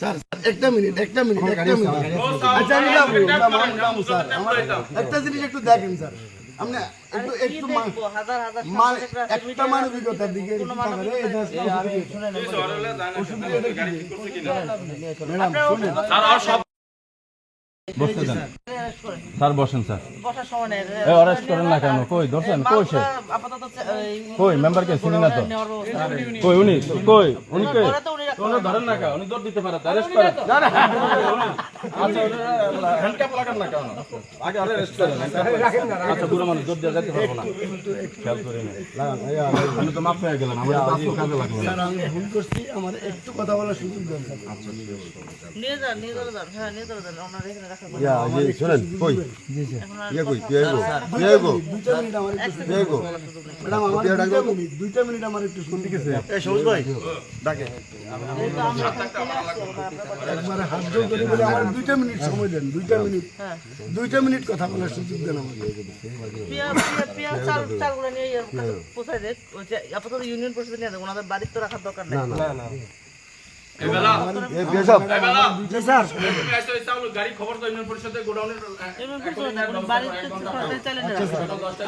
Sir একটা minute একটা minute একটা মিনিট। আচ্ছা আমি যাব যাব, স্যার আমার একটা জিনিস একটু দেখেন স্যার। আপনি একটু একটু মানে একটা মানবিকতার দিকে ম্যাডাম স্যার বসেন স্যার। বসার সময় নেই। এ করেন না কেন? কই ধরছেন? কই সে? কই মেম্বারকে চিনি না তো? কই উনি কই উনি কই উনি ধরেন না কেন? উনি দৌড় দিতে পারে অ্যারেস্ট করেন। আচ্ছা হ্যান্ডকাপ লাগান না কেন? আগে অ্যারেস্ট করেন। আচ্ছা বুড়ো মানুষ দৌড় দিয়ে যেতে পারব না। খেয়াল করে নে। আমি তো মাফ হয়ে গেলাম আমার তো কাজে লাগল স্যার আমি ভুল করছি আমার একটু কথা বলার সুযোগ দেন। স্যার নিয়ে যান নিয়ে যান। হ্যাঁ নিয়ে যান ওনার এখানে রাখার ইয়া কই? কই তুই তুই দুইটা মিনিট তুই আইবো ম্যাডাম আমার দুইটা মিনিট আমার একটু শুনতে গেছে এই সবুজ ভাই ডাকে। এই তো আমরা এখানে চলে আসছি, ওখানে আপনার কথা- একবারে হাত জোর করে বলে আমার দুইটা মিনিট সময় দেন দুইটা মিনিট। হ্যাঁ। দুইটা মিনিট কথা বলার সুযোগ দেন আমাকে। পিয়া পিয়া পিয়া চাল চালগুলো নিয়ে পৌঁছায় দেখ আপাতত ইউনিয়ন পরিষদে নিয়ে দেখ ওনাদের বাড়িতে তো রাখার দরকার নেই।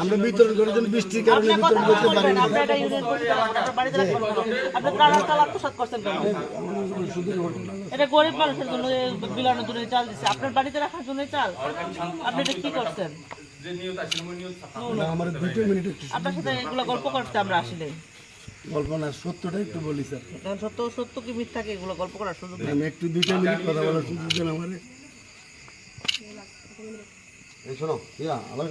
আমরা বিতরণ বৃষ্টির কারণে বিতরণ করতে পারি? এটা গরিব মানুষের জন্য বিলানোর জন্য চাল দিচ্ছে। আপনার বাড়িতে রাখার জন্য চাল? আপনি এটা কি করছেন? মিনিট আপনার সাথে এগুলো গল্প করতে আমরা আসিনি। গল্প না সত্যটা একটু বলি স্যার। এখন সত্য সত্য কি মিথ্যাকে এগুলো গল্প করার সুযোগ নেই। আমি একটু দুইটা মিনিট কথা বলার সুযোগ দেন আমারে। এই শোনো ইয়া ভাই